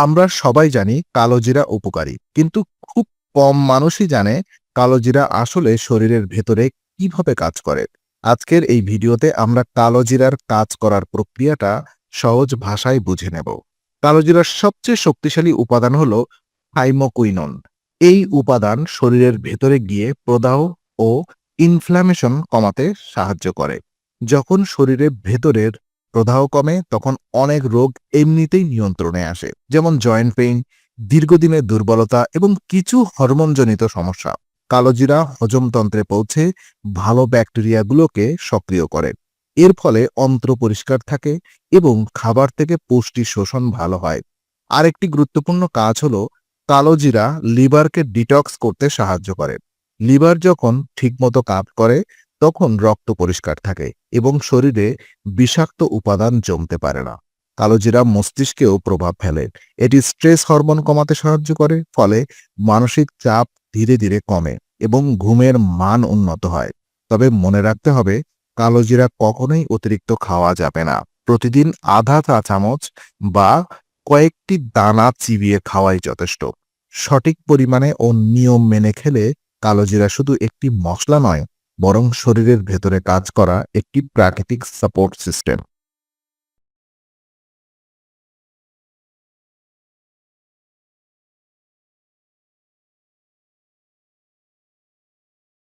আমরা সবাই জানি কালোজিরা উপকারী, কিন্তু খুব কম মানুষই জানে কালোজিরা আসলে শরীরের ভেতরে কীভাবে কাজ করে। আজকের এই ভিডিওতে আমরা কালোজিরার কাজ করার প্রক্রিয়াটা সহজ ভাষায় বুঝে নেব। কালোজিরার সবচেয়ে শক্তিশালী উপাদান হল থাইমোকুইনন। এই উপাদান শরীরের ভেতরে গিয়ে প্রদাহ ও ইনফ্ল্যামেশন কমাতে সাহায্য করে। যখন শরীরের ভেতরের প্রদাহ কমে, তখন অনেক রোগ এমনিতেই নিয়ন্ত্রণে আসে, যেমন জয়েন্ট পেইন, দীর্ঘদিনের দুর্বলতা এবং কিছু হরমোনজনিত সমস্যা। কালোজিরা হজমতন্ত্রে পৌঁছে ভালো ব্যাকটেরিয়াগুলোকে সক্রিয় করে। এর ফলে অন্ত্র পরিষ্কার থাকে এবং খাবার থেকে পুষ্টি শোষণ ভালো হয়। আরেকটি গুরুত্বপূর্ণ কাজ হল, কালোজিরা লিভারকে ডিটক্স করতে সাহায্য করে। লিভার যখন ঠিকমতো কাজ করে তখন রক্ত পরিষ্কার থাকে এবং শরীরে বিষাক্ত উপাদান জমতে পারে না। কালোজিরা মস্তিষ্কেও প্রভাব ফেলে। এটি স্ট্রেস হরমোন কমাতে সাহায্য করে, ফলে মানসিক চাপ ধীরে ধীরে কমে এবং ঘুমের মান উন্নত হয়। তবে মনে রাখতে হবে, কালোজিরা কখনোই অতিরিক্ত খাওয়া যাবে না। প্রতিদিন আধা চা চামচ বা কয়েকটি দানা চিবিয়ে খাওয়াই যথেষ্ট। সঠিক পরিমাণে ও নিয়ম মেনে খেলে কালোজিরা শুধু একটি মশলা নয় বরং শরীরের ভেতরে কাজ করা একটি প্রাকৃতিক সাপোর্ট সিস্টেম